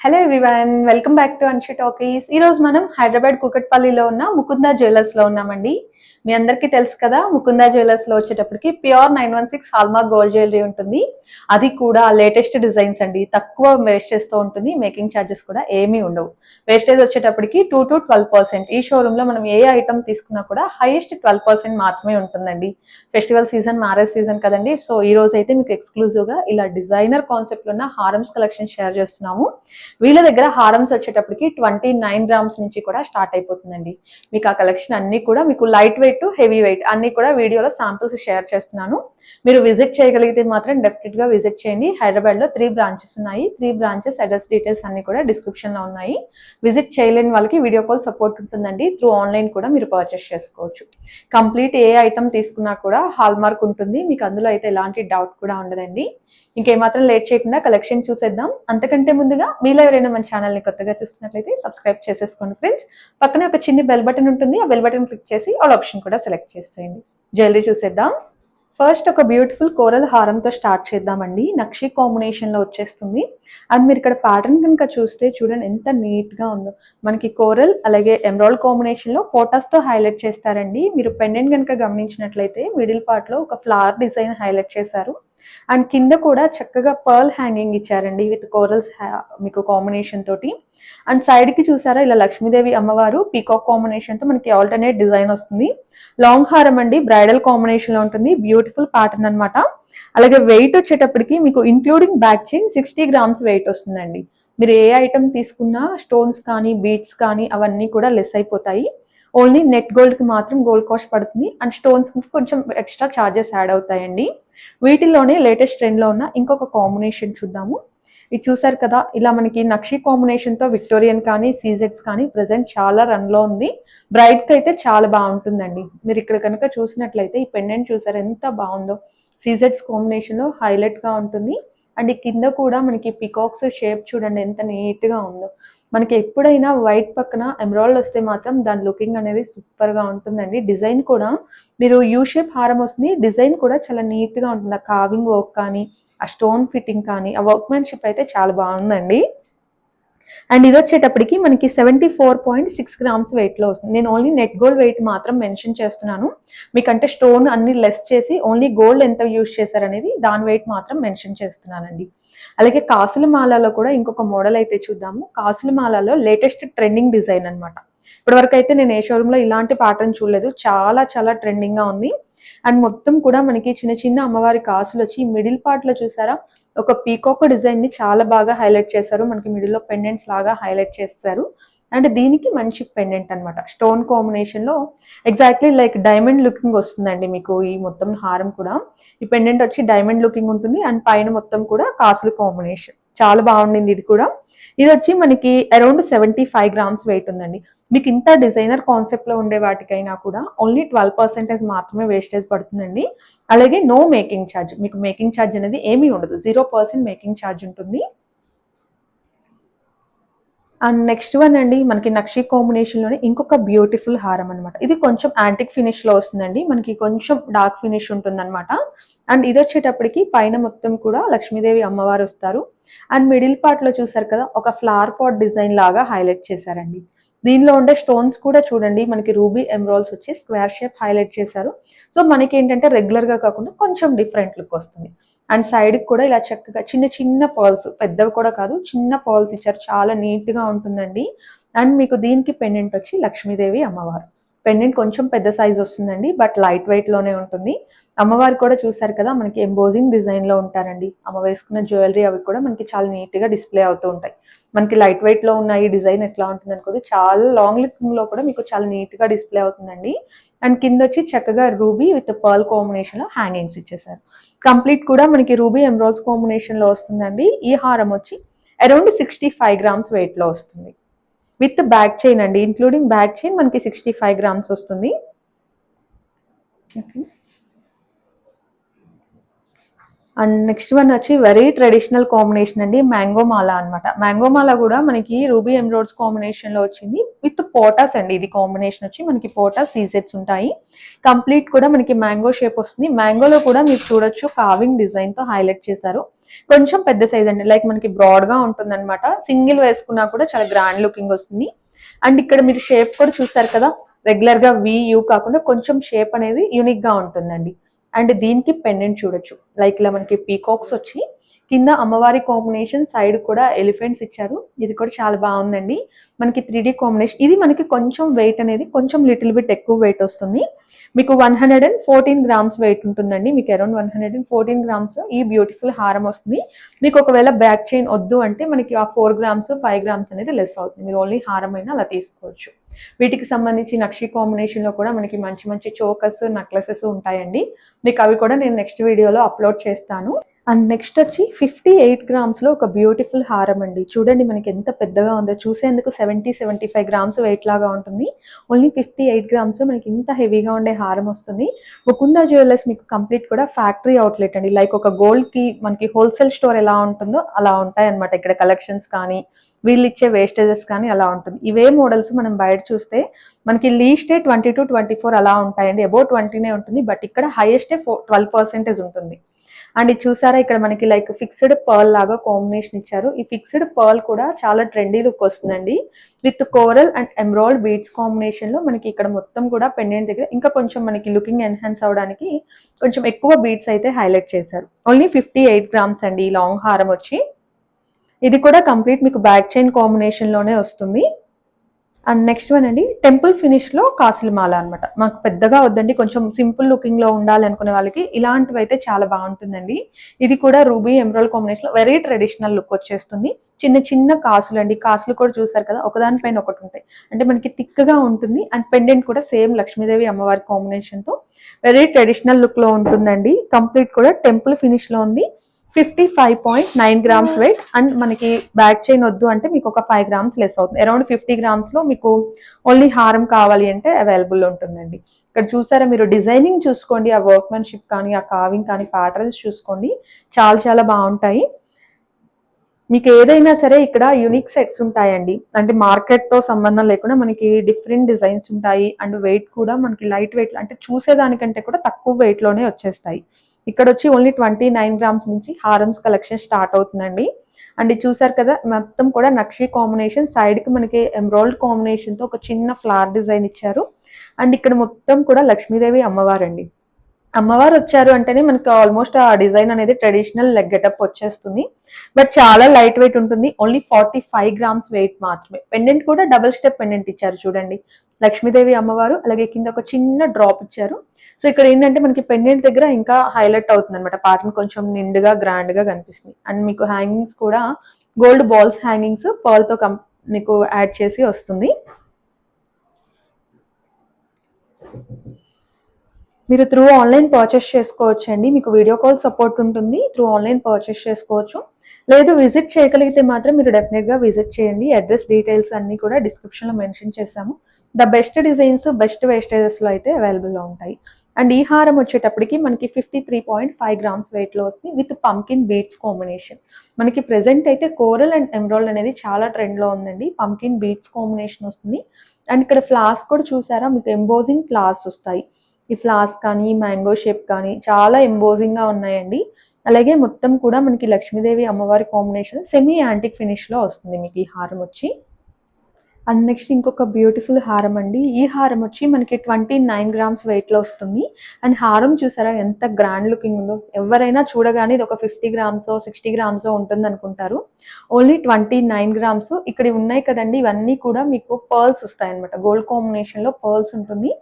Hello everyone welcome back to Anshi talkies ఈరోజు మనం హైదరాబాద్ కుకట్పల్లిలో ఉన్న ముకుందా జ్యువెలర్స్లో ఉన్నామండి. మీ అందరికీ తెలుసు కదా ముకుందా జ్యువెలర్స్లో వచ్చేటప్పటికి pure nine one six hallmark gold jewellery ఉంటుంది. అది కూడా లేటెస్ట్ డిజైన్స్ అండి. తక్కువ వేస్టేజ్తో ఉంటుంది మేకింగ్ ఛార్జెస్ కూడా ఏమీ ఉండవు. వేస్టేజ్ వచ్చేటప్పటికి టూ టు ట్వెల్వ్ పర్సెంట్ ఈ షోరూమ్లో మనం ఏ ఐటమ్ తీసుకున్నా కూడా హైయెస్ట్ ట్వెల్వ్ పర్సెంట్ మాత్రమే ఉంటుందండి. ఫెస్టివల్ సీజన్ మ్యారేజ్ సీజన్ కదండి. సో ఈ రోజు అయితే మీకు ఎక్స్క్లూజివ్గా ఇలా డిజైనర్ కాన్సెప్ట్లో ఉన్న హారమ్స్ కలెక్షన్ షేర్ చేస్తున్నాము. వీళ్ళ దగ్గర హారమ్స్ వచ్చేటప్పటికి ట్వంటీ నైన్ గ్రామ్స్ నుంచి కూడా స్టార్ట్ అయిపోతుందండి. మీకు ఆ కలెక్షన్ అన్ని కూడా మీకు లైట్ వెయిట్ హెవీ వెయిట్ అన్ని కూడా వీడియోలో శాంపుల్స్ షేర్ చేస్తున్నాను. మీరు విజిట్ చేయగలిగితే మాత్రం డెఫినెట్గా విజిట్ చేయండి. హైదరాబాద్లో త్రీ బ్రాంచెస్ ఉన్నాయి. త్రీ బ్రాంచెస్ అడ్రస్ డీటెయిల్స్ అన్ని కూడా డిస్క్రిప్షన్లో ఉన్నాయి. విజిట్ చేయలేని వాళ్ళకి వీడియో కాల్ సపోర్ట్ ఉంటుందండి. త్రూ ఆన్లైన్ కూడా మీరు పర్చేస్ చేసుకోవచ్చు. కంప్లీట్ ఏ ఐటమ్ తీసుకున్నా కూడా హాల్ మార్క్ ఉంటుంది. మీకు అందులో అయితే ఎలాంటి డౌట్ కూడా ఉండదండి. ఇంకేమాత్రం లేట్ చేయకుండా కలెక్షన్ చూసేద్దాం. అంతకంటే ముందుగా మీలో ఎవరైనా మన ఛానల్ని కొత్తగా చూస్తున్నట్లయితే సబ్స్క్రైబ్ చేసేసుకోండి ఫ్రెండ్స్ పక్కనే ఒక చిన్న బెల్ బటన్ ఉంటుంది. ఆ బెల్ బటన్ క్లిక్ చేసి ఆల్ ఆప్షన్ కూడా సెలెక్ట్ చేసేయండి. జ్యువెలరీ చూసేద్దాం. ఫస్ట్ ఒక బ్యూటిఫుల్ కోరల్ హారంతో స్టార్ట్ చేద్దామండి. నక్షి కాంబినేషన్లో వచ్చేస్తుంది. అండ్ మీరు ఇక్కడ ప్యాటర్న్ కనుక చూస్తే చూడండి ఎంత నీట్గా ఉందో. మనకి కోరల్ అలాగే ఎమరాల్డ్ కాంబినేషన్లో ఫోటోస్తో హైలైట్ చేస్తారండి. మీరు పెండెంట్ కనుక గమనించినట్లయితే మిడిల్ పార్ట్లో ఒక ఫ్లవర్ డిజైన్ హైలైట్ చేశారు. అండ్ కింద కూడా చక్కగా పర్ల్ హ్యాంగింగ్ ఇచ్చారండి విత్ కోరల్స్ మీకు కాంబినేషన్ తోటి. అండ్ సైడ్కి చూసారా ఇలా లక్ష్మీదేవి అమ్మవారు పీకాక్ కాంబినేషన్తో మనకి ఆల్టర్నేట్ డిజైన్ వస్తుంది. లాంగ్ హారం అండి బ్రైడల్ కాంబినేషన్లో ఉంటుంది బ్యూటిఫుల్ ప్యాటర్న్ అన్నమాట. అలాగే వెయిట్ వచ్చేటప్పటికి మీకు including back chain sixty grams weight వస్తుందండి. మీరు ఏ ఐటమ్ తీసుకున్నా స్టోన్స్ కానీ బీట్స్ కానీ అవన్నీ కూడా లెస్ అయిపోతాయి. ఓన్లీ నెట్ గోల్డ్కి మాత్రం గోల్డ్ కాస్ట్ పడుతుంది. అండ్ స్టోన్స్ కొంచెం ఎక్స్ట్రా ఛార్జెస్ యాడ్ అవుతాయండి. వీటిల్లోనే లేటెస్ట్ ట్రెండ్లో ఉన్న ఇంకొక కాంబినేషన్ చూద్దాము. ఇది చూసారు కదా ఇలా మనకి నక్షి కాంబినేషన్తో విక్టోరియన్ కానీ సీజెట్స్ కానీ ప్రజెంట్ చాలా రన్లో ఉంది. బ్రైట్కి అయితే చాలా బాగుంటుందండి. మీరు ఇక్కడ కనుక చూసినట్లయితే ఈ పెండెంట్ చూసారు ఎంత బాగుందో. సీజెట్స్ కాంబినేషన్లో హైలైట్గా ఉంటుంది. అండ్ కింద కూడా మనకి పికాక్స్ షేప్ చూడండి ఎంత నీట్గా ఉందో. మనకి ఎప్పుడైనా వైట్ పక్కన ఎమరాల్డ్ వస్తే మాత్రం దాని లుకింగ్ అనేది సూపర్గా ఉంటుందండి. డిజైన్ కూడా మీరు యూ షేప్ హారం వస్తుంది డిజైన్ కూడా చాలా నీట్గా ఉంటుంది. ఆ కావింగ్ వర్క్ కానీ ఆ స్టోన్ ఫిట్టింగ్ కానీ ఆ వర్క్మెన్షిప్ అయితే చాలా బాగుందండి. అండ్ ఇది వచ్చేటప్పటికి మనకి seventy four point six grams వెయిట్లో వస్తుంది. నేను ఓన్లీ నెట్ గోల్డ్ వెయిట్ మాత్రం మెన్షన్ చేస్తున్నాను. మీకంటే స్టోన్ అన్ని లెస్ చేసి ఓన్లీ గోల్డ్ ఎంత యూజ్ చేశారనేది దాని వెయిట్ మాత్రం మెన్షన్ చేస్తున్నానండి. అలాగే కాసుల మాలలో కూడా ఇంకొక మోడల్ అయితే చూద్దాము. కాసుల మాలలో లేటెస్ట్ ట్రెండింగ్ డిజైన్ అనమాట ఇప్పటివరకు అయితే నేను ఏ షోరూంలో ఇలాంటి ప్యాటర్న్ చూడలేదు. చాలా చాలా ట్రెండింగ్గా ఉంది. అండ్ మొత్తం కూడా మనకి చిన్న చిన్న అమ్మవారి కాసులు వచ్చి మిడిల్ పార్ట్లో చూసారా? ఒక పీకాక్ డిజైన్ని చాలా బాగా హైలైట్ చేశారు. మనకి మిడిల్లో పెండెంట్స్ లాగా హైలైట్ చేస్తారు. అండ్ దీనికి మంచి పెండెంట్ అనమాట స్టోన్ కాంబినేషన్లో ఎగ్జాక్ట్లీ లైక్ డైమండ్ లుకింగ్ వస్తుందండి మీకు ఈ మొత్తం హారం కూడా. ఈ పెండెంట్ వచ్చి డైమండ్ లుకింగ్ ఉంటుంది. అండ్ పైన మొత్తం కూడా కాసులు కాంబినేషన్ చాలా బాగుండింది ఇది కూడా. ఇది వచ్చి మనకి around seventy five grams weight ఉందండి. మీకు ఇంత డిజైనర్ కాన్సెప్ట్లో ఉండే వాటికైనా కూడా ఓన్లీ ట్వెల్వ్ పర్సెంటేజ్ మాత్రమే వేస్టేజ్ పడుతుందండి. అలాగే నో మేకింగ్ ఛార్జ్ మీకు మేకింగ్ ఛార్జ్ అనేది ఏమీ ఉండదు. జీరో పర్సెంట్ మేకింగ్ ఛార్జ్ ఉంటుంది. అండ్ నెక్స్ట్ వన్ అండి మనకి నక్షి కాంబినేషన్లోనే ఇంకొక బ్యూటిఫుల్ హారం అనమాట ఇది కొంచెం యాంటిక్ ఫినిష్లో వస్తుందండి మనకి కొంచెం డార్క్ ఫినిష్ ఉంటుందన్నమాట. అండ్ ఇది వచ్చేటప్పటికి పైన మొత్తం కూడా లక్ష్మీదేవి అమ్మవారు వస్తారు. అండ్ మిడిల్ పార్ట్లో చూసారు కదా ఒక ఫ్లవర్ పాట్ డిజైన్ లాగా హైలైట్ చేశారండి. దీనిలో ఉండే స్టోన్స్ కూడా చూడండి మనకి రూబీ ఎమ్రాల్స్ వచ్చి స్క్వేర్ షేప్ హైలైట్ చేశారు. సో మనకి ఏంటంటే రెగ్యులర్గా కాకుండా కొంచెం డిఫరెంట్ లుక్ వస్తుంది. అండ్ సైడ్ కూడా ఇలా చక్కగా చిన్న చిన్న పర్ల్స్ పెద్దవి కూడా కాదు చిన్న పర్ల్స్ ఇచ్చారు. చాలా నీట్గా ఉంటుందండి. అండ్ మీకు దీనికి పెండెంట్ వచ్చి లక్ష్మీదేవి అమ్మవారు. పెండెంట్ కొంచెం పెద్ద సైజ్ వస్తుందండి బట్ లైట్ వెయిట్లోనే ఉంటుంది. అమ్మవారు కూడా చూసారు కదా మనకి ఎంబోజింగ్ డిజైన్లో ఉంటారండి. అమ్మ వేసుకున్న జ్యువెలరీ అవి కూడా మనకి చాలా నీట్గా డిస్ప్లే అవుతూ ఉంటాయి. మనకి లైట్ వెయిట్లో ఉన్న ఈ డిజైన్ ఎట్లా ఉంటుంది అనుకోదు చాలా లాంగ్ లుకింగ్లో కూడా మీకు చాలా నీట్గా డిస్ప్లే అవుతుందండి. అండ్ కింద వచ్చి చక్కగా రూబీ విత్ పర్ల్ కాంబినేషన్లో హ్యాంగింగ్స్ ఇచ్చేసారు కంప్లీట్ కూడా మనకి రూబీ ఎంబ్రాయిడ్స్ కాంబినేషన్లో వస్తుందండి. ఈ హారం వచ్చి అరౌండ్ సిక్స్టీ ఫైవ్ గ్రామ్స్ వెయిట్లో వస్తుంది. విత్ బ్యాక్ చైన్ అండి. ఇంక్లూడింగ్ బ్యాక్ చైన్ మనకి సిక్స్టీ ఫైవ్ గ్రామ్స్ వస్తుంది. ఓకే అండ్ నెక్స్ట్ వన్ వచ్చి వెరీ ట్రెడిషనల్ కాంబినేషన్ అండి. మ్యాంగో మాల అనమాట మ్యాంగో మాల కూడా మనకి రూబీ ఎమ్రోడ్స్ కాంబినేషన్లో వచ్చింది. విత్ పోటాస్ అండి ఇది కాంబినేషన్ వచ్చి మనకి పోటాస్ సీజెట్స్ ఉంటాయి. కంప్లీట్ కూడా మనకి మ్యాంగో షేప్ వస్తుంది. మ్యాంగోలో కూడా మీరు చూడొచ్చు కావింగ్ డిజైన్తో హైలైట్ చేశారు. కొంచెం పెద్ద సైజ్ అండి. లైక్ మనకి బ్రాడ్గా ఉంటుంది అనమాట సింగిల్ వేసుకున్నా కూడా చాలా గ్రాండ్ లుకింగ్ వస్తుంది. అండ్ ఇక్కడ మీరు షేప్ కూడా చూస్తారు కదా రెగ్యులర్గా వి యూ కాకుండా కొంచెం షేప్ అనేది యూనిక్గా ఉంటుందండి. అండ్ దీనికి పెండెంట్ చూడొచ్చు. లైక్ ఇలా మనకి పీకాక్స్ వచ్చి కింద అమ్మవారి కాంబినేషన్ సైడ్ కూడా ఎలిఫెంట్స్ ఇచ్చారు. ఇది కూడా చాలా బాగుందండి. మనకి త్రీ డీ కాంబినేషన్ ఇది మనకి కొంచెం వెయిట్ అనేది కొంచెం లిటిల్ బిట్ ఎక్కువ వెయిట్ వస్తుంది. మీకు one hundred and fourteen grams weight ఉంటుందండి. మీకు around one hundred and fourteen grams ఈ బ్యూటిఫుల్ హారం వస్తుంది. మీకు ఒకవేళ బ్యాక్ చైన్ వద్దు అంటే మనకి ఆ ఫోర్ గ్రామ్స్ ఫైవ్ గ్రామ్స్ అనేది లెస్ అవుతుంది. మీరు ఓన్లీ హారం అయినా అలా తీసుకోవచ్చు. వీటికి సంబంధించి నక్షి కాంబినేషన్లో కూడా మనకి మంచి మంచి చోకస్ నెక్లెసెస్ ఉంటాయండి. మీకు అవి కూడా నేను నెక్స్ట్ వీడియోలో అప్లోడ్ చేస్తాను. అండ్ నెక్స్ట్ వచ్చి ఫిఫ్టీ ఎయిట్ గ్రామ్స్లో ఒక బ్యూటిఫుల్ హారం అండి. చూడండి మనకి ఎంత పెద్దగా ఉందో. చూసేందుకు seventy seventy five grams weight లాగా ఉంటుంది. ఓన్లీ ఫిఫ్టీ ఎయిట్ గ్రామ్స్లో మనకి ఇంత హెవీగా ఉండే హారం వస్తుంది. ముకుంద జ్యువెలర్స్ మీకు కంప్లీట్ కూడా ఫ్యాక్టరీ అవుట్లెట్ అండి. లైక్ ఒక గోల్డ్కి మనకి హోల్సేల్ స్టోర్ ఎలా ఉంటుందో అలా ఉంటాయి అనమాట ఇక్కడ కలెక్షన్స్ కానీ వీళ్ళు ఇచ్చే వేస్టేజెస్ కానీ అలా ఉంటుంది. ఇవే మోడల్స్ మనం బయట చూస్తే మనకి లీస్టే ట్వంటీ టు ట్వంటీ ఫోర్ అలా ఉంటాయండి. అబౌవ్ ట్వంటీనే ఉంటుంది. బట్ ఇక్కడ హైయెస్టే ఫోర్ ట్వెల్వ్ పర్సెంటేజ్ ఉంటుంది. అండ్ ఇది చూసారా ఇక్కడ మనకి లైక్ ఫిక్స్డ్ పర్ల్ లాగా కాంబినేషన్ ఇచ్చారు. ఈ ఫిక్స్డ్ పర్ల్ కూడా చాలా ట్రెండీ లుక్ వస్తుందండి. With coral and emerald beads కాంబినేషన్లో మనకి ఇక్కడ మొత్తం కూడా పెండెంట్ దగ్గర ఇంకా కొంచెం మనకి లుకింగ్ ఎన్హాన్స్ అవడానికి కొంచెం ఎక్కువ బీడ్స్ అయితే హైలైట్ చేశారు. ఓన్లీ ఫిఫ్టీ ఎయిట్ గ్రామ్స్ అండి ఈ లాంగ్ హారం వచ్చి. ఇది కూడా కంప్లీట్ మీకు బ్యాక్ చైన్ కాంబినేషన్లోనే వస్తుంది. అండ్ నెక్స్ట్ వన్ అండి టెంపుల్ ఫినిష్లో కాసుల మాల అనమాట మాకు పెద్దగా వద్దండి కొంచెం సింపుల్ లుకింగ్లో ఉండాలి అనుకునే వాళ్ళకి ఇలాంటివి అయితే చాలా బాగుంటుందండి. ఇది కూడా రూబీ ఎమరాల్ కాంబినేషన్లో వెరీ ట్రెడిషనల్ లుక్ వచ్చేస్తుంది. చిన్న చిన్న కాసులు అండి కాసులు కూడా చూసారు కదా ఒకదానిపైన ఒకటి ఉంటాయి. అంటే మనకి థిక్గా ఉంటుంది అండ్ పెండెంట్ కూడా సేమ్ లక్ష్మీదేవి అమ్మవారి కాంబినేషన్తో. వెరీ ట్రెడిషనల్ లుక్లో ఉంటుందండి. కంప్లీట్ కూడా టెంపుల్ ఫినిష్లో ఉంది. Fifty five point nine grams weight and మనకి బ్యాక్ చైన్ వద్దు అంటే మీకు ఒక ఫైవ్ గ్రామ్స్ లెస్ అవుతుంది. అరౌండ్ ఫిఫ్టీ గ్రామ్స్లో మీకు ఓన్లీ హారం కావాలి అంటే అవైలబుల్ ఉంటుందండి. ఇక్కడ చూసారా మీరు డిజైనింగ్ చూసుకోండి ఆ వర్క్మెన్షిప్ కానీ ఆ కావింగ్ కానీ ప్యాటర్న్స్ చూసుకోండి. చాలా చాలా బాగుంటాయి. మీకు ఏదైనా సరే ఇక్కడ యూనిక్ సెట్స్ ఉంటాయండి. అంటే మార్కెట్తో సంబంధం లేకుండా మనకి డిఫరెంట్ డిజైన్స్ ఉంటాయి. అండ్ వెయిట్ కూడా మనకి లైట్ వెయిట్ అంటే చూసేదానికంటే కూడా తక్కువ వెయిట్లోనే వచ్చేస్తాయి. ఇక్కడ వచ్చి ఓన్లీ ట్వంటీ నైన్ గ్రామ్స్ నుంచి హారమ్స్ కలెక్షన్ స్టార్ట్ అవుతుందండి. అండ్ చూసారు కదా మొత్తం కూడా నక్షి కాంబినేషన్ సైడ్కి మనకి ఎంబ్రాయిడ్ కాంబినేషన్తో ఒక చిన్న ఫ్లవర్ డిజైన్ ఇచ్చారు. అండ్ ఇక్కడ మొత్తం కూడా లక్ష్మీదేవి అమ్మవారండి. అమ్మవారు వచ్చారు అంటేనే మనకి ఆల్మోస్ట్ ఆ డిజైన్ అనేది ట్రెడిషనల్ లెగ్ గెటప్ వచ్చేస్తుంది. బట్ చాలా లైట్ వెయిట్ ఉంటుంది. Only forty five grams weight మాత్రమే. పెండెంట్ కూడా డబుల్ స్టెప్ పెండెంట్ ఇచ్చారు చూడండి. లక్ష్మీదేవి అమ్మవారు అలాగే కింద ఒక చిన్న డ్రాప్ ఇచ్చారు. సో ఇక్కడ ఏంటంటే మనకి పెండెంట్ దగ్గర ఇంకా హైలైట్ అవుతుంది అనమాట పాటను కొంచెం నిండుగా గ్రాండ్గా కనిపిస్తుంది. అండ్ మీకు హ్యాంగింగ్స్ కూడా గోల్డ్ బాల్స్ హ్యాంగింగ్స్ పర్ల్తో కం మీకు యాడ్ చేసి వస్తుంది. మీరు త్రూ ఆన్లైన్ పర్చేస్ చేసుకోవచ్చు అండి మీకు వీడియో కాల్ సపోర్ట్ ఉంటుంది. త్రూ ఆన్లైన్ పర్చేస్ చేసుకోవచ్చు. లేదు విజిట్ చేయగలిగితే మాత్రం మీరు డెఫినెట్గా విజిట్ చేయండి. అడ్రస్ డీటెయిల్స్ అన్నీ కూడా డిస్క్రిప్షన్లో మెన్షన్ చేశాము. ద బెస్ట్ డిజైన్స్ బెస్ట్ వేస్టేజెస్లో అయితే అవైలబుల్లో ఉంటాయి. అండ్ ఈ హారం వచ్చేటప్పటికి మనకి fifty three point five grams వెయిట్లో వస్తుంది విత్ పంకిన్ బీట్స్ కాంబినేషన్ మనకి ప్రెసెంట్ అయితే కోరల్ అండ్ ఎమ్రాల్డ్ అనేది చాలా ట్రెండ్లో ఉందండి. పంకిన్ బీట్స్ కాంబినేషన్ వస్తుంది. అండ్ ఇక్కడ ఫ్లాస్ కూడా చూసారా? మీకు ఎంబోజింగ్ ఫ్లాస్ వస్తాయి. ఈ ఫ్లాస్ కానీ మ్యాంగో షేప్ కానీ చాలా ఎంబోజింగ్గా ఉన్నాయండి. అలాగే మొత్తం కూడా మనకి లక్ష్మీదేవి అమ్మవారి కాంబినేషన్ సెమీ యాంటిక్ ఫినిష్లో వస్తుంది మీకు ఈ హారం వచ్చి. అండ్ నెక్స్ట్ ఇంకొక బ్యూటిఫుల్ హారం అండి. ఈ హారం వచ్చి మనకి ట్వంటీ నైన్ గ్రామ్స్ వెయిట్లో వస్తుంది. అండ్ హారం చూసారా ఎంత గ్రాండ్ లుకింగ్ ఉందో. ఎవరైనా చూడగానే ఇది ఒక ఫిఫ్టీ గ్రామ్స్ సిక్స్టీ గ్రామ్స్ ఉంటుంది అనుకుంటారు. Only twenty nine grams. ఇక్కడ ఉన్నాయి కదండి. ఇవన్నీ కూడా మీకు పర్ల్స్ వస్తాయి అనమాట గోల్డ్ కాంబినేషన్లో పర్ల్స్ ఉంటుంది.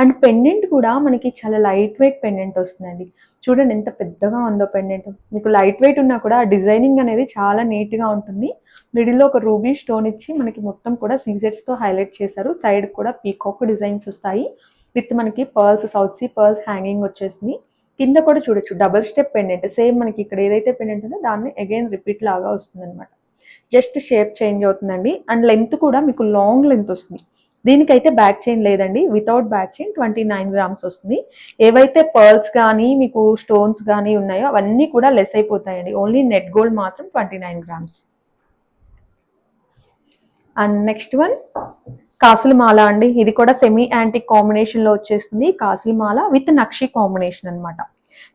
అండ్ పెండెంట్ కూడా మనకి చాలా లైట్ వెయిట్ పెండెంట్ వస్తుందండి. చూడండి ఎంత పెద్దగా ఉందో పెండెంట్. మీకు లైట్ వెయిట్ ఉన్నా కూడా డిజైనింగ్ అనేది చాలా నీట్గా ఉంటుంది. మిడిల్లో ఒక రూబీ స్టోన్ ఇచ్చి మనకి మొత్తం కూడా సీజెట్స్తో హైలైట్ చేశారు. సైడ్ కూడా పీకాక్ డిజైన్స్ వస్తాయి. విత్ మనకి pearls south sea pearls hanging వచ్చేసింది. కింద కూడా చూడొచ్చు డబల్ స్టెప్ పెండెంట్. సేమ్ మనకి ఇక్కడ ఏదైతే పెండెంట్ ఉందో దాన్ని అగైన్ రిపీట్ లాగా వస్తుందన్నమాట. జస్ట్ షేప్ చేంజ్ అవుతుందండి. అండ్ లెంత్ కూడా మీకు లాంగ్ లెంత్ వస్తుంది. దీనికైతే బ్యాక్ చైన్ లేదండి. Without back chain twenty nine grams వస్తుంది. ఏవైతే పర్ల్స్ కానీ మీకు స్టోన్స్ కానీ ఉన్నాయో అవన్నీ కూడా లెస్ అయిపోతాయండి. ఓన్లీ నెట్ గోల్డ్ మాత్రం twenty nine grams. And next one కాసుల మాల అండి. ఇది కూడా సెమీ యాంటిక్ కాంబినేషన్లో వచ్చేస్తుంది. కాసుల మాల విత్ నక్షి కాంబినేషన్ అన్నమాట.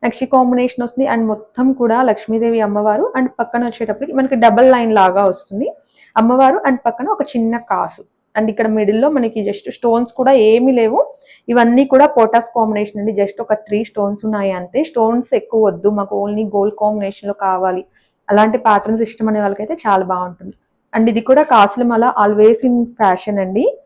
నక్షి కాంబినేషన్ వస్తుంది. అండ్ మొత్తం కూడా లక్ష్మీదేవి అమ్మవారు. అండ్ పక్కన వచ్చేటప్పటికి మనకి డబల్ లైన్ లాగా వస్తుంది. అమ్మవారు అండ్ పక్కన ఒక చిన్న కాసు. అండ్ ఇక్కడ మిడిల్లో మనకి జస్ట్ స్టోన్స్ కూడా ఏమీ లేవు. ఇవన్నీ కూడా పోటాస్ కాంబినేషన్ అండి. జస్ట్ ఒక త్రీ స్టోన్స్ ఉన్నాయి అంతే. స్టోన్స్ ఎక్కువ వద్దు. మాకు ఓన్లీ గోల్డ్ కాంబినేషన్లో కావాలి. అలాంటి ప్యాటర్న్స్ ఇష్టం అనే వాళ్ళకైతే చాలా బాగుంటుంది. అండ్ ఇది కూడా కాసులు మళ్ళా ఆల్వేస్ ఇన్ ఫ్యాషన్ అండి.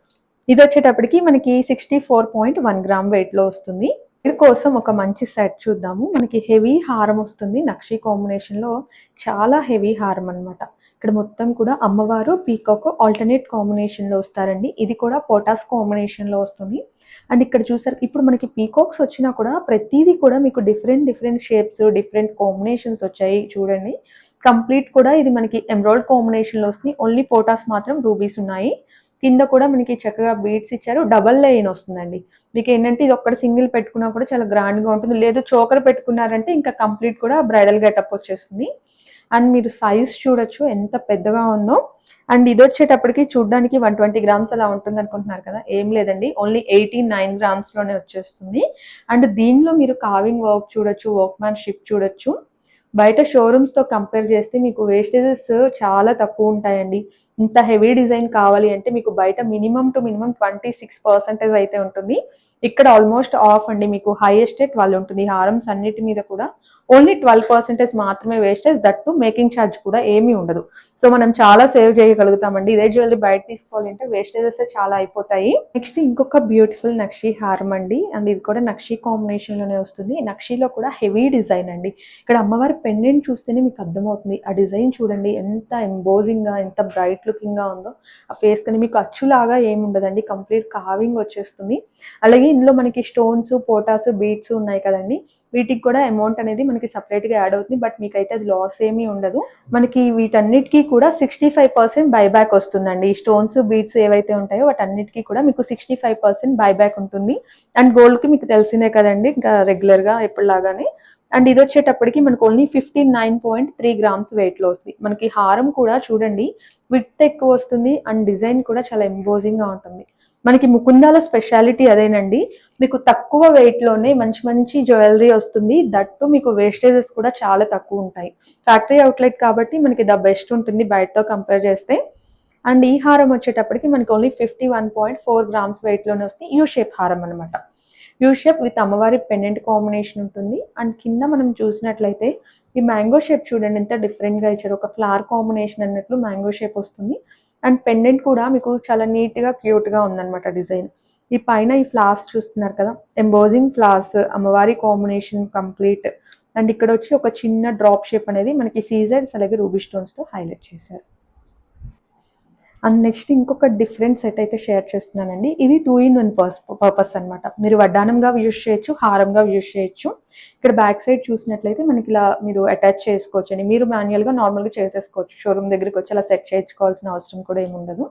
ఇది వచ్చేటప్పటికి మనకి sixty four point one gram వెయిట్లో వస్తుంది. కోసం ఒక మంచి సెట్ చూద్దాము. మనకి హెవీ హారం వస్తుంది. నక్షి కాంబినేషన్లో చాలా హెవీ హారం అన్నమాట. ఇక్కడ మొత్తం కూడా అమ్మవారు పీకాక్ ఆల్టర్నేట్ కాంబినేషన్లో వస్తారండి. ఇది కూడా పొటాస్ కాంబినేషన్లో వస్తుంది. అండ్ ఇక్కడ చూసారు ఇప్పుడు మనకి పీకాక్స్ వచ్చినా కూడా ప్రతిదీ కూడా మీకు different different shapes different combinations వచ్చాయి చూడండి. కంప్లీట్ కూడా ఇది మనకి ఎమ్రాయిడ్ కాంబినేషన్లో వస్తుంది. ఓన్లీ పోటాస్ మాత్రం రూబీస్ ఉన్నాయి. కింద కూడా మనకి చక్కగా బీడ్స్ ఇచ్చారు. డబల్ లైన్ వస్తుందండి. మీకు ఏంటంటే ఇది ఒక్కటి సింగిల్ పెట్టుకున్నా కూడా చాలా గ్రాండ్గా ఉంటుంది. లేదు చోకర్ పెట్టుకున్నారంటే ఇంకా కంప్లీట్ కూడా బ్రైడల్ గెటప్ వచ్చేస్తుంది. అండ్ మీరు సైజ్ చూడొచ్చు ఎంత పెద్దగా ఉందో. అండ్ ఇది వచ్చేటప్పటికి చూడడానికి వన్ ట్వంటీ గ్రామ్స్ అలా ఉంటుంది అనుకుంటున్నారు కదా. ఏం లేదండి ఓన్లీ ఎయిటీ నైన్ గ్రామ్స్లోనే వచ్చేస్తుంది. అండ్ దీనిలో మీరు కావింగ్ వర్క్ చూడొచ్చు వర్క్ మ్యాన్ షిప్ చూడొచ్చు. బయట షోరూమ్స్తో కంపేర్ చేస్తే మీకు వేస్టేజెస్ చాలా తక్కువ ఉంటాయండి. ఇంత హెవీ డిజైన్ కావాలి అంటే మీకు బయట minimum two minimum twenty six percentage అయితే ఉంటుంది. ఇక్కడ ఆల్మోస్ట్ ఆఫ్ అండి మీకు హైయెస్ట్ ట్వెల్వ్ వాళ్ళు ఉంటుంది. హారమ్స్ అన్నిటి మీద కూడా ఓన్లీ ట్వెల్వ్ పర్సెంటేజ్ మాత్రమే వేస్టేజ్ దట్టు మేకింగ్ ఛార్జ్ కూడా ఏమీ ఉండదు. సో మనం చాలా సేవ్ చేయగలుగుతామండి. ఇదే జ్యువెలరీ బయట తీసుకోవాలి అంటే వేస్టేజెస్ చాలా అయిపోతాయి. నెక్స్ట్ ఇంకొక బ్యూటిఫుల్ నక్షి హారం అండి. అండ్ ఇది కూడా నక్షి కాంబినేషన్లోనే వస్తుంది. నక్షిలో కూడా హెవీ డిజైన్ అండి. ఇక్కడ అమ్మవారి పెండెంట్ చూస్తేనే మీకు అర్థమవుతుంది. ఆ డిజైన్ చూడండి ఎంత ఎంబోజింగ్గా ఎంత బ్రైట్ లుకింగ్గా ఉందో. ఆ ఫేస్ కానీ మీకు అచ్చులాగా ఏమి ఉండదండి. కంప్లీట్ కావింగ్ వచ్చేస్తుంది. అలాగే ఇందులో మనకి స్టోన్స్ పోటాస్ బీట్స్ ఉన్నాయి కదండి. వీటికి కూడా అమౌంట్ అనేది మనకి సపరేట్గా యాడ్ అవుతుంది. బట్ మీకైతే అది లాస్ ఏమీ ఉండదు. మనకి వీటన్నిటికీ కూడా సిక్స్టీ ఫైవ్ పర్సెంట్ బైబ్యాక్ వస్తుందండి. ఈ స్టోన్స్ బీట్స్ ఏవైతే ఉంటాయో వాటన్నిటికీ కూడా మీకు సిక్స్టీ ఫైవ్ పర్సెంట్ బైబ్యాక్ ఉంటుంది. అండ్ గోల్డ్కి మీకు తెలిసిందే కదండి ఇంకా రెగ్యులర్గా అండ్ ఇది వచ్చేటప్పటికి మనకు only fifty nine point three grams వెయిట్లో వస్తుంది మనకి హారం కూడా చూడండి విత్ ఎక్కువ వస్తుంది. అండ్ డిజైన్ కూడా చాలా ఎంబోజింగ్గా ఉంటుంది. మనకి ముకుందాల స్పెషాలిటీ అదేనండి. మీకు తక్కువ వెయిట్లోనే మంచి మంచి జ్యువెలరీ వస్తుంది. దట్టు మీకు వేస్టేజెస్ కూడా చాలా తక్కువ ఉంటాయి. ఫ్యాక్టరీ అవుట్లెట్ కాబట్టి మనకి ద బెస్ట్ ఉంటుంది బయటతో కంపేర్ చేస్తే. అండ్ ఈ హారం వచ్చేటప్పటికి మనకి only fifty one point four grams వెయిట్లోనే వస్తుంది. యూ షేప్ హారం అనమాట యూ షేప్ విత్ అమ్మవారి పెండెంట్ కాంబినేషన్ ఉంటుంది. అండ్ కింద మనం చూసినట్లయితే ఈ మ్యాంగో షేప్ చూడండి ఎంత డిఫరెంట్గా ఇచ్చారు. ఒక ఫ్లవర్ కాంబినేషన్ అన్నట్లు మ్యాంగో షేప్ వస్తుంది. అండ్ పెండెంట్ కూడా మీకు చాలా నీట్గా క్యూట్గా ఉందన్నమాట డిజైన్. ఈ పైన ఈ ఫ్లాస్ చూస్తున్నారు కదా ఎంబోజింగ్ ఫ్లాస్ అమ్మవారి కాంబినేషన్ కంప్లీట్. అండ్ ఇక్కడ వచ్చి ఒక చిన్న డ్రాప్ షేప్ అనేది మనకి సీజర్స్ అలాగే రూబీ స్టోన్స్తో హైలైట్ చేశారు. అండ్ నెక్స్ట్ ఇంకొక డిఫరెంట్ సెట్ అయితే షేర్ చేస్తున్నానండి. ఇది టూ ఇన్ వన్ పర్పస్ అన్నమాట. మీరు వడ్డానంగా యూజ్ చేయొచ్చు హారంగా యూజ్ చేయొచ్చు. ఇక్కడ బ్యాక్ సైడ్ చూసినట్లయితే మనకి ఇలా మీరు అటాచ్ చేసుకోవచ్చు అండి మీరు మాన్యువల్గా నార్మల్గా చేసేసుకోవచ్చు. షోరూమ్ దగ్గరికి వచ్చి అలా సెట్ చేయించుకోవాల్సిన అవసరం కూడా ఏముండదు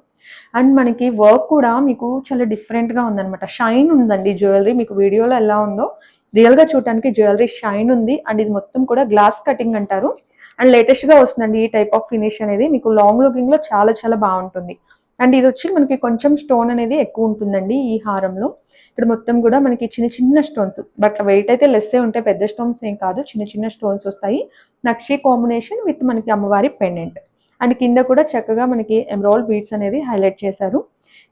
అండ్ మనకి వర్క్ కూడా మీకు చాలా డిఫరెంట్గా ఉందన్నమాట. షైన్ ఉందండి జ్యువెలరీ. మీకు వీడియోలో ఎలా ఉందో రియల్గా చూడటానికి జ్యువెలరీ షైన్ ఉంది. అండ్ ఇది మొత్తం కూడా గ్లాస్ కటింగ్ అంటారు. అండ్ లేటెస్ట్గా వస్తుందండి ఈ టైప్ ఆఫ్ ఫినిష్ అనేది. మీకు లాంగ్ లుకింగ్లో చాలా చాలా బాగుంటుంది. అండ్ ఇది వచ్చి మనకి కొంచెం స్టోన్ అనేది ఎక్కువ ఉంటుందండి ఈ హారంలో. ఇక్కడ మొత్తం కూడా మనకి చిన్న చిన్న స్టోన్స్ బట్ వెయిట్ అయితే లెస్సే ఉంటాయి పెద్ద స్టోన్స్ ఏం కాదు. చిన్న చిన్న స్టోన్స్ వస్తాయి. నక్షి కాంబినేషన్ విత్ మనకి అమ్మవారి పెండెంట్ అండ్ కింద కూడా చక్కగా మనకి ఎమరాల్ బీడ్స్ అనేది హైలైట్ చేశారు.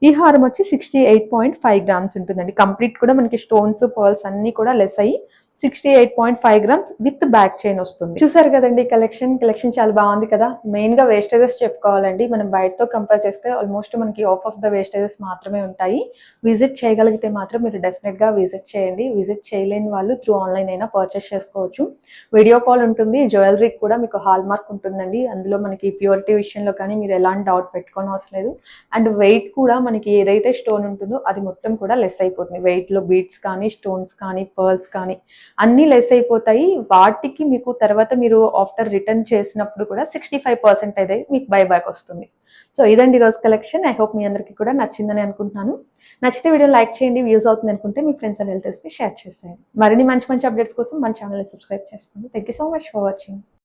ఈ హారం వచ్చి sixty eight point five grams ఉంటుందండి. కంప్లీట్ కూడా మనకి స్టోన్స్ పర్ల్స్ అన్ని కూడా లెస్ అయ్యి sixty eight point five grams with back chain వస్తుంది. చూసారు కదండి కలెక్షన్ కలెక్షన్ చాలా బాగుంది కదా? మెయిన్గా వేస్టేజెస్ చెప్పుకోవాలండి. మనం బయటతో కంపేర్ చేస్తే ఆల్మోస్ట్ మనకి ఆఫ్ ఆఫ్ ద వేస్టేజెస్ మాత్రమే ఉంటాయి. విజిట్ చేయగలిగితే మాత్రం మీరు డెఫినెట్గా విజిట్ చేయండి. విజిట్ చేయలేని వాళ్ళు త్రూ ఆన్లైన్ అయినా పర్చేస్ చేసుకోవచ్చు. వీడియో కాల్ ఉంటుంది జ్యువెలరీ కూడా మీకు హాల్ మార్క్ ఉంటుందండి. అందులో మనకి ప్యూరిటీ విషయంలో కానీ మీరు ఎలాంటి డౌట్ పెట్టుకోని అవసరం లేదు. అండ్ వెయిట్ కూడా మనకి ఏదైతే స్టోన్ ఉంటుందో అది మొత్తం కూడా లెస్ అయిపోతుంది. వెయిట్లో బీట్స్ కానీ స్టోన్స్ కానీ పర్ల్స్ కానీ అన్నీ లెస్ అయిపోతాయి. వాటికి మీకు తర్వాత మీరు ఆఫ్టర్ రిటర్న్ చేసినప్పుడు కూడా సిక్స్టీ ఫైవ్ పర్సెంట్ అయితే మీకు బై బ్యాక్ వస్తుంది. సో ఇదండి ఈరోజు కలెక్షన్ ఐ హోప్ మీ అందరికీ కూడా నచ్చిందని అనుకుంటున్నాను. నచ్చితే వీడియో లైక్ చేయండి వ్యూస్ అవుతుంది అనుకుంటే మీ ఫ్రెండ్స్ అండ్ రిలేటివ్స్కి షేర్ చేసేయండి. మరిన్ని మంచి మంచి అప్డేట్స్ కోసం మన ఛానల్ని సబ్స్క్రైబ్ చేసుకోండి. Thank you so much for watching